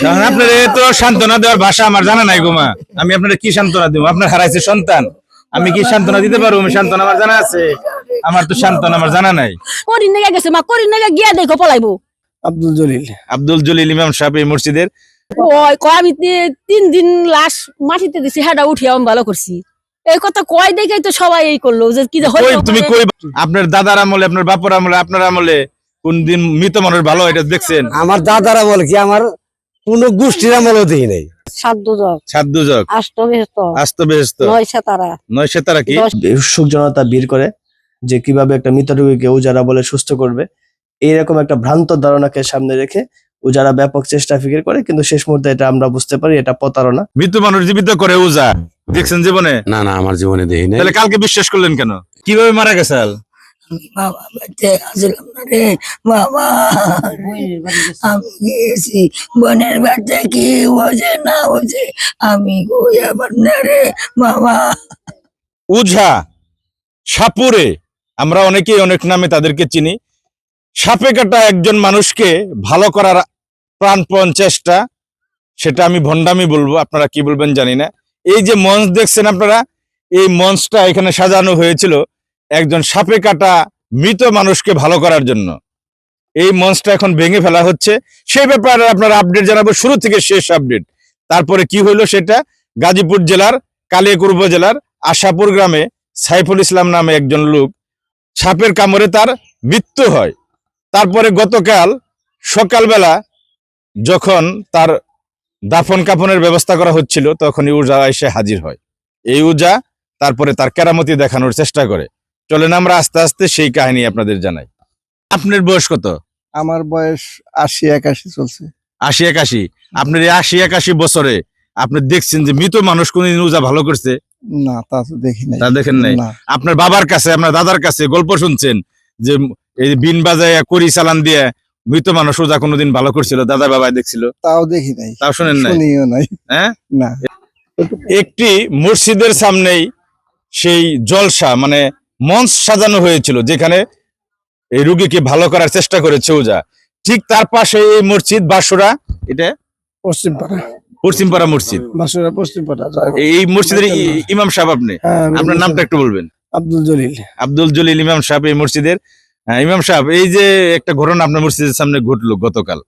কারণ আপনার তো সান্ত্বনা দেওয়ার ভাষা আমার জানা নাই গোমা আমি আপনার কি সান্ত্বনা দিব? আপনার হারাইছে সন্তান। আমি কি সান্ত্বনা দিতে পারব? আমি সান্ত্বনা আমার জানা আছে। আমার তো সান্ত্বনা আমার জানা নাই। করিন নাগা গেছে মা করিন নাগা গিয়া দেখো পলাইবো। আব্দুল জলিল। আব্দুল জলিল ইমাম সাহেব এই মসজিদের। ওই কয় আমি তিন দিন লাশ মাটিতে দিছি হেডা উঠিয়া আমি ভালো করছি। এই কথা কয় দেখেই তো সবাই এই করল যে কি তুমি মানে- কই আপনার দাদার আমলে আপনার বাপর আমলে আপনার আমলে কোন দিন মৃত মানুষ ভালো এটা দেখছেন? আমার দাদারা বলে কি? আমার কোন গোষ্ঠীর আমলও দেখি নাই। জনতা করে যে কীভাবে একটা মৃত রোগীকে উজারা বলে সুস্থ করবে এইরকম একটা ভ্রান্ত ধারণাকে সামনে রেখে উজারা ব্যাপক চেষ্টা ফিকির করে কিন্তু শেষ মুহূর্তে এটা আমরা বুঝতে পারি এটা প্রতারণা। মৃত মানুষ জীবিত করে উজা দেখছেন জীবনে? না না আমার জীবনে দেখি নাই। তাহলে কালকে বিশ্বাস করলেন কেন? কীভাবে মারা গেছে? বাবা বেঁচে আসলাম না রে, বাবা। আমি গিয়েছি, বোনের বাচ্চা কি হয়েছে, না হয়েছে, আমি আবার না রে, বাবা। উঝা, সাপুরে, আমরা অনেকেই অনেক নামে তাদেরকে চিনি। সাপে কাটা একজন মানুষকে ভালো করার প্রাণপণ চেষ্টা, সেটা আমি ভণ্ডামি বলব, আপনারা কি বলবেন জানি না। এই যে মঞ্চ দেখছেন আপনারা, এই মঞ্চটা এখানে সাজানো হয়েছিল একজন সাপে কাটা মৃত মানুষকে ভালো করার জন্য। এই মঞ্চটা এখন ভেঙে ফেলা হচ্ছে। সেই ব্যাপারে আপনার আপডেট জানাব, শুরু থেকে শেষ আপডেট তারপরে কি হইল সেটা? গাজীপুর জেলার কালিয়াকুর উপজেলার আশাপুর গ্রামে সাইফুল ইসলাম নামে একজন লোক সাপের কামড়ে তার মৃত্যু হয়। তারপরে গতকাল সকালবেলা যখন তার দাফন কাফনের ব্যবস্থা করা হচ্ছিল তখন উজা এসে হাজির হয়। এই উজা তারপরে তার কেরামতি দেখানোর চেষ্টা করে। চলেন আমরা আস্তে আস্তে সেই কাহিনী আপনাদের জানাই। আপনার বয়স কত? আমার বয়স আশি একাশি চলছে। আশি একাশি। আপনার এই আশি একাশি বছরে আপনি দেখছেন যে মৃত মানুষ কোনদিন উজা ভালো করছে? না তা তো দেখি নাই। তা দেখেন নাই? আপনার বাবার কাছে আপনার দাদার কাছে গল্প শুনছেন যে এই বিন বাজায় করি চালান দিয়ে মৃত মানুষ ওজা কোনোদিন ভালো করছিল? দাদা বাবা দেখছিল? তাও দেখি নাই। তাও শোনেন নাই? শুনিও নাই। হ্যাঁ? না। একটি মসজিদের সামনেই সেই জলসা মানে মঞ্চ সাজানো হয়েছিল যেখানে এই রুগীকে ভালো করার চেষ্টা করেছে ওজা ঠিক তার পাশে এই মসজিদ বাসুরা এটা? পশ্চিম পাড়া পশ্চিমপাড়া মসজিদ। বাসুরা পশ্চিম পাড়া এই মসজিদের ইমাম সাহেব আপনি? হ্যাঁ আপনার নামটা একটু বলবেন। আব্দুল জলিল। আব্দুল জলিল ইমাম সাহেব এই মসজিদের। হ্যাঁ, ইমাম সাহেব এই যে একটা ঘটনা আপনার মসজিদের সামনে ঘটলো গতকাল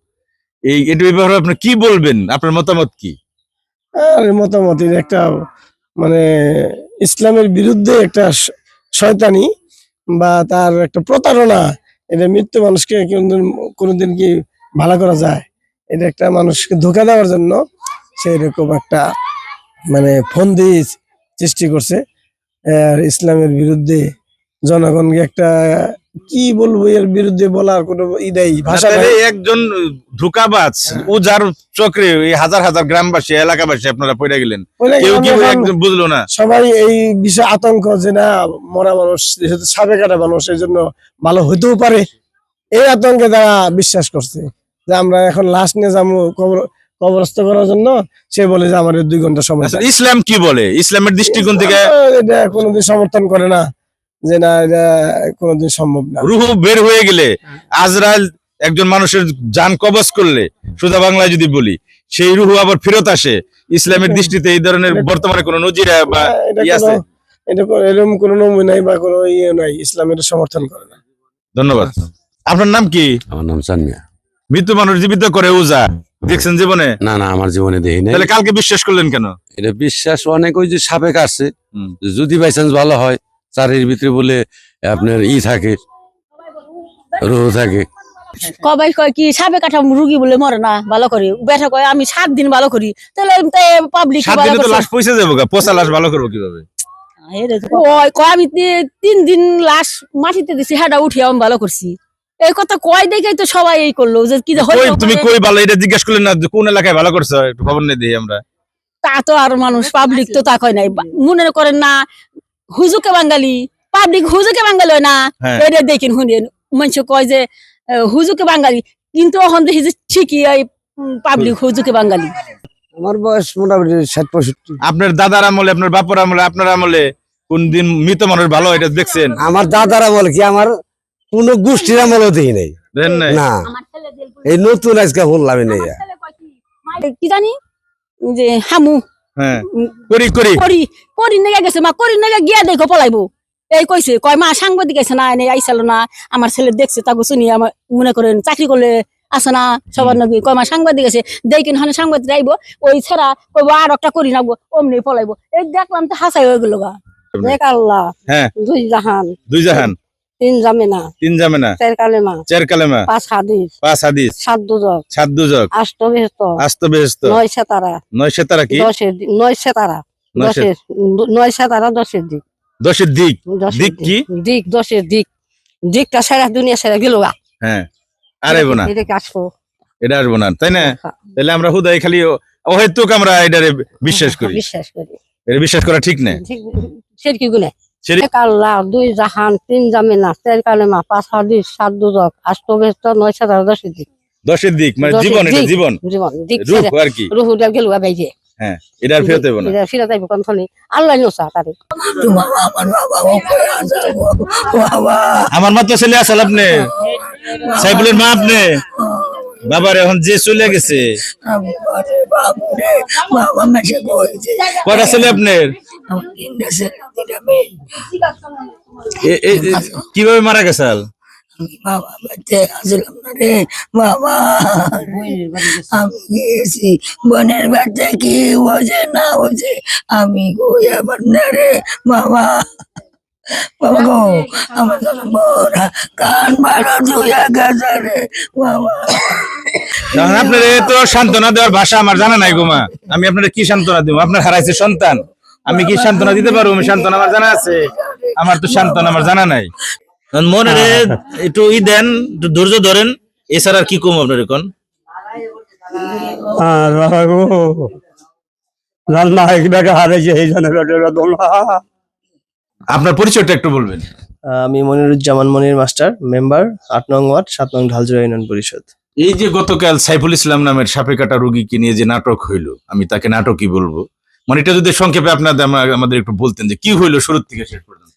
এই এটা ব্যাপারে আপনি কি বলবেন? আপনার মতামত কি? আর মতামত একটা মানে ইসলামের বিরুদ্ধে একটা শয়তানি বা তার একটা প্রতারণা, এটা মৃত্যু মানুষকে কোনদিন কি ভালো করা যায়? এটা একটা মানুষকে ধোকা দেওয়ার জন্য সেই রকম একটা মানে ফন্দি সৃষ্টি করছে। আর ইসলামের বিরুদ্ধে জনগণকে একটা কি বলব এর বিরুদ্ধে বলার কোনো ই নেই ভাষা একজন ধোকাবাজ ও যার চক্রে এই হাজার হাজার গ্রামবাসী এলাকাবাসী আপনারা পড়ে গেলেন। কেউ কেউ একজন বুঝলো না। সবাই এই বিষয়ে আতঙ্ক যে না মরা মানুষ সাপে কাটা মানুষ এই জন্য ভালো হইতেও পারে। এই আতঙ্কে তারা বিশ্বাস করছে যে আমরা এখন লাশ নিয়ে যাব কবর কবরস্থ করার জন্য। সে বলে যে আমার দুই ঘণ্টা সময় আচ্ছা, ইসলাম কি বলে? ইসলামের দৃষ্টিকোণ থেকে এটা কোনোদিন সমর্থন করে না। যে না এটা কোনোদিন সম্ভব না। রুহু বের হয়ে গেলে আজরাইল একজন মানুষের যান কবজ করলে সুদা বাংলায় যদি বলি সেই রুহু আবার ফেরত আসে। ইসলামের দৃষ্টিতে এই ধরনের বর্তমানে কোনো নজিরা বা ই আছে? এটা কোনো- এরকম কোনো নমুনা নাই বা কোনো ইয়ে নাই ইসলামের সমর্থন করে না। ধন্যবাদ। আপনার নাম কি? আমার নাম চানমিয়া মৃত মানুষ জীবিত করে উজা। দেখছেন জীবনে? না না আমার জীবনে দেখি নাই। তাহলে কালকে বিশ্বাস করলেন কেন? এটা বিশ্বাস অনেক ওই যে সাপে কাটছে। যদি বাই চান্স ভালো হয় চারির ভিতরে বলে আপনার ই থাকে রোহ থাকে। কবাই কয় কি সাপে কাটা রুগী বলে মরে না ভালো করি। বেটা কয় আমি সাত দিন ভালো করি। তাহলে পাবলিক সাত দিনে তো লাশ পয়সা যাব পচা লাশ ভালো করব কীভাবে? কয় আমি তিন দিন লাশ মাটিতে দিছি হেডা উঠিয়া আমি ভালো করছি। এই কথা কয় দেখেই তো সবাই এই করল যে কি যে তুমি মানে- কই ভালো এটা জিজ্ঞেস করলেন না কোন এলাকায় ভালো করছ একটু খবর নেই দিই আমরা। তা তো আর মানুষ পাবলিক তো তা কয় নাই। মনে করেন না হুজুকে বাঙালি পাবলিক হুজুকে বাঙালি হয় না। হ্যাঁ। এটা দেখেন শুনেন মানুষ কয় যে হুজুকে বাঙালি কিন্তু এখন দেখি যে ঠিকই এই পাবলিক হুজুকে বাঙালি। আমার বয়স মোটামুটি ষাট পঁয়ষট্টি। আপনার দাদার আমলে আপনার বাপর আমলে আপনার আমলে কোন দিন মৃত মানুষ ভালো এটা দেখছেন? আমার দাদারা বলে কি আমার কোন গোষ্ঠীর আমলও দেখি নাই। না। এই নতুন আজকে নিয়ে। কি জানি? যে হামু। করি করি। করি করি নাগে গেছে মা করি নাগে গিয়া দেখো পলাইবো। এই কইছে কয় মা সাংবাদিক আছে না এনে আইসাল না আমার ছেলে দেখছে তাকে শুনি আমার মনে করেন চাকরি করলে আছে না সবার নাকি। কয় মা সাংবাদিক আছে দেখেন হানে সাংবাদিক আইব ওই ছাড়া কইব আর একটা করি নাগবো অমনি পলাইবো। এই দেখলাম তো হাসাই হয়ে গেল গা। দেখ আল্লাহ হ্যাঁ। দুই জাহান। দুই জাহান। তিন জামেনা তিন জামেনা চার কালেমা চার কালেমা পাঁচ হাদিস পাঁচ হাদিস সাত দুজক সাত দুজক আষ্ট বেহস্ত আস্ত বেহস্ত নয় সেতারা নয় সেতারা কি দশের নয় সেতারা দশের নয় সেতারা দশের দিক দশের দিক দিক কি? দিক দশের দিক দিকটা সারা দুনিয়া সারা গেল হ্যাঁ আর আইবো না এটাকে আসব এটা আসব না তাই না তাহলে আমরা হুদাই খালি অহেতুক আমরা এটারে বিশ্বাস করি বিশ্বাস করি এটা বিশ্বাস করা ঠিক না ঠিক কি আল্লাহ দুই জাহান তিন জামিনা চার কালেমা পাঁচ হাদিস সাত দুজক নয় দশের দিক। দশের দিক মানে জীবন এটা। জীবন। জীবন দিক আর কি। ফেরত না। কোন আল্লাহ নোসা তারে। আমার আছে মাত্র ছেলে আসল আপনি? সাইবুলের মা আপনি? বাবার এখন যে চলে গেছে। কটা ছেলে আপনার? কীভাবে মারা গেছাল বাবা রে আমি কি হয়েছে না হয়েছে আমি কান গেছে রে বাবা আপনার তো সান্ত্বনা দেওয়ার ভাষা আমার জানা নাই গোমা আমি আপনার কি সান্ত্বনা দেবো? আপনার হারাইছে সন্তান। আমি কি সান্ত্বনা দিতে পারব? আমি সান্ত্বনা আমার জানা আছে। আমার তো সান্ত্বনা আমার জানা নাই। মনে রে একটু ই দেন একটু ধৈর্য ধরেন। এছাড়া আর কি কম আপনার এখন? আপনার পরিচয়টা একটু বলবেন। আহ, আমি মনিরুজ্জামান মনির মাস্টার মেম্বার আট নং ওয়ার্ড সাত নং ঢালজোড়া ইউনিয়ন পরিষদ। এই যে গতকাল সাইফুল ইসলাম নামের সাপে কাটা রোগীকে নিয়ে যে নাটক হইল আমি তাকে নাটকই বলব। মানে এটা যদি সংক্ষেপে আপনাদের আমাদের একটু বলতেন যে কি হইল শুরু থেকে শেষ পর্যন্ত?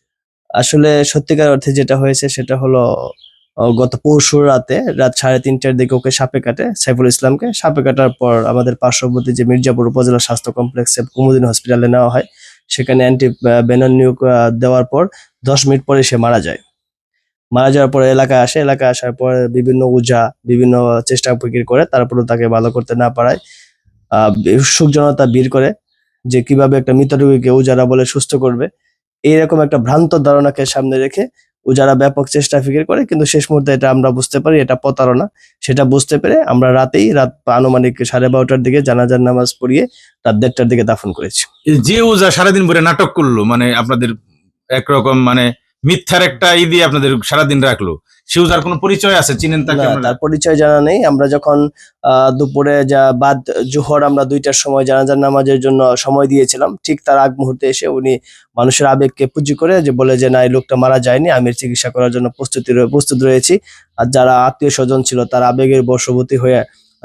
আসলে সত্যিকার অর্থে যেটা হয়েছে সেটা হলো গত পরশুর রাতে, রাত সাড়ে তিনটার দিকে ওকে সাপে কাটে, সাইফুল ইসলামকে। সাপে কাটার পর আমাদের পার্শ্ববর্তী যে মির্জাপুর উপজেলা স্বাস্থ্য কমপ্লেক্সে কুমুদিন হসপিটালে নেওয়া হয়। সেখানে অ্যান্টি বেনন নিয়োগ দেওয়ার পর দশ মিনিট পরে সে মারা যায়। মারা যাওয়ার পরে এলাকায় আসে, এলাকায় আসার পর বিভিন্ন উজা, বিভিন্ন চেষ্টা ফিকির করে, তারপরেও তাকে ভালো করতে না পারায়, আহ জনতা ভিড় করে। যে কীভাবে একটা মৃত রোগীকে উজারা বলে সুস্থ করবে, এইরকম একটা ভ্রান্ত ধারণাকে সামনে রেখে উজারা ব্যাপক চেষ্টা ফিকির করে, কিন্তু শেষ মুহূর্তে এটা আমরা বুঝতে পারি, এটা প্রতারণা। সেটা বুঝতে পেরে আমরা রাতেই রাত আনুমানিক সাড়ে বারোটার দিকে জানাজার নামাজ পড়িয়ে রাত দেড়টার দিকে দাফন করেছি। যে উজা সারাদিন ভরে নাটক করল মানে আপনাদের একরকম মানে মিথ্যার একটা ই দিয়ে আপনাদের সারাদিন রাখল। সে ওজার কোনো পরিচয় আছে চিনেন তাকে তার পরিচয় জানা নেই। আমরা যখন দুপুরে যা বাদ জোহর আমরা দুইটার সময় জানাজার নামাজের জন্য সময় দিয়েছিলাম ঠিক তার আগ মুহূর্তে এসে উনি মানুষের আবেগকে পুঁজি করে যে বলে যে না এই লোকটা মারা যায়নি আমি চিকিৎসা করার জন্য প্রস্তুতি প্রস্তুত রয়েছি। আর যারা আত্মীয় স্বজন ছিল তার আবেগের বশবর্তী হয়ে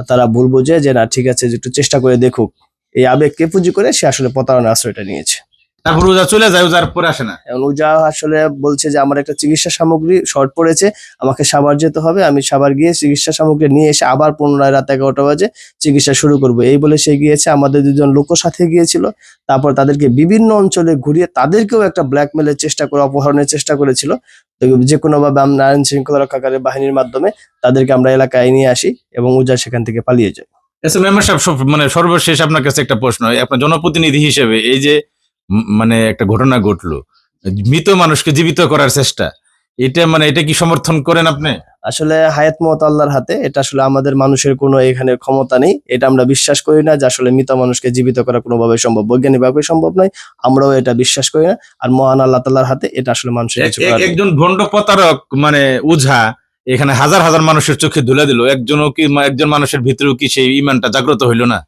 তারা ভুল বুঝে যে না ঠিক আছে যে একটু চেষ্টা করে দেখুক। এই আবেগকে পুঁজি করে সে আসলে প্রতারণার আশ্রয়টা নিয়েছে। তারপর ওজা চলে যায় ওজার পরে আসে না। এখন উজা আসলে বলছে যে আমার একটা চিকিৎসা সামগ্রী শর্ট পড়েছে আমাকে সাভার যেতে হবে। আমি সাভার গিয়ে চিকিৎসা সামগ্রী নিয়ে এসে আবার পুনরায় রাত এগারোটা বাজে চিকিৎসা শুরু করব। এই বলে সে গিয়েছে আমাদের দুজন লোকও সাথে গিয়েছিল। তারপর তাদেরকে বিভিন্ন অঞ্চলে ঘুরিয়ে তাদেরকেও একটা ব্ল্যাকমেলের চেষ্টা করে অপহরণের চেষ্টা করেছিল। যে কোনোভাবে আমরা আইন শৃঙ্খলা রক্ষাকারী বাহিনীর মাধ্যমে তাদেরকে আমরা এলাকায় নিয়ে আসি এবং উজা সেখান থেকে পালিয়ে যায় এস এম মানে সর্বশেষ আপনার কাছে একটা প্রশ্ন আপনার জনপ্রতিনিধি হিসেবে এই যে মানে একটা ঘটনা ঘটলো। মৃত মানুষকে জীবিত করার চেষ্টা। এটা মানে এটা কি সমর্থন করেন আপনি? আসলে হায়াত মত আল্লাহর হাতে এটা আসলে আমাদের মানুষের কোনো এখানে ক্ষমতা নেই। এটা আমরা বিশ্বাস করি না যে আসলে মৃত মানুষকে জীবিত করা কোনোভাবে সম্ভব। বৈজ্ঞানিকভাবে সম্ভব নয় আমরাও এটা বিশ্বাস করি না। আর মহান আল্লাহ তাল্লাহর হাতে এটা আসলে মানুষের। একজন ভণ্ড প্রতারক মানে উঝা এখানে হাজার হাজার মানুষের চোখে ধুলে দিল। একজনও কি একজন মানুষের ভিতরেও কি সেই ইমানটা জাগ্রত হইল না?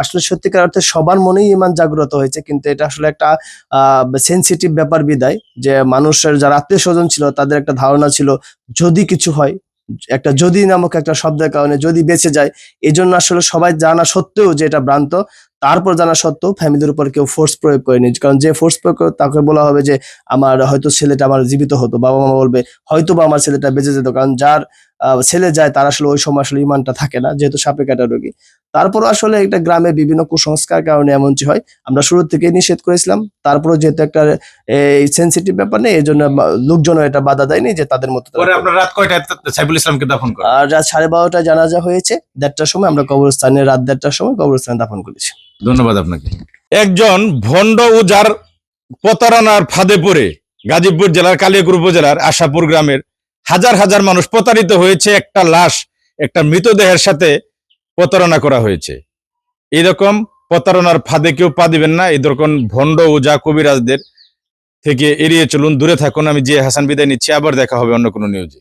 আসলে সত্যিকার অর্থে সবার মনেই ইমান জাগ্রত হয়েছে, কিন্তু এটা আসলে একটা সেন্সিটিভ ব্যাপার বিদায়, যে মানুষের যারা আত্মীয় স্বজন ছিল, তাদের একটা ধারণা ছিল, যদি কিছু হয়, একটা যদি নামক একটা শব্দের কারণে যদি বেঁচে যায়, এজন্য জন্য আসলে সবাই জানা সত্ত্বেও যে এটা ভ্রান্ত। তারপর জানা সত্ত্বেও ফ্যামিলির উপর কেউ ফোর্স প্রয়োগ করেনি। কারণ যে ফোর্স প্রয়োগ করে তাকে বলা হবে যে আমার হয়তো ছেলেটা আমার জীবিত হতো বাবা মা বলবে হয়তো বা আমার ছেলেটা বেঁচে যেত। কারণ যার ছেলে যায় তার আসলে ওই সময় আসলে ইমানটা থাকে না যেহেতু সাপে কাটা রোগী। তারপর আসলে একটা গ্রামে বিভিন্ন কুসংস্কার কারণে এমনটি হয়। আমরা শুরু থেকে নিষেধ করেছিলাম তারপরে যেহেতু একটা এই সেন্সিটিভ ব্যাপার নেই এই জন্য লোকজনও এটা বাধা দেয়নি যে তাদের মতো রাত কয়টায় সাইফুল ইসলামকে দাফন আর রাত সাড়ে বারোটা জানাজা হয়েছে দেড়টার সময় আমরা কবরস্থানে রাত দেড়টার সময় কবরস্থানে দাফন করেছি। ধন্যবাদ আপনাকে। একজন ভণ্ড উজার প্রতারণার ফাঁদে পড়ে গাজীপুর জেলার কালিয়াকুর উপজেলার আশাপুর গ্রামের হাজার হাজার মানুষ প্রতারিত হয়েছে, একটা লাশ, একটা মৃতদেহের সাথে প্রতারণা করা হয়েছে। এরকম প্রতারণার ফাঁদে কেউ পা দিবেন না, এরকম ভণ্ড উজা কবিরাজদের থেকে এড়িয়ে চলুন, দূরে থাকুন। আমি যে হাসান বিদায় নিচ্ছি, আবার দেখা হবে অন্য কোনো নিউজে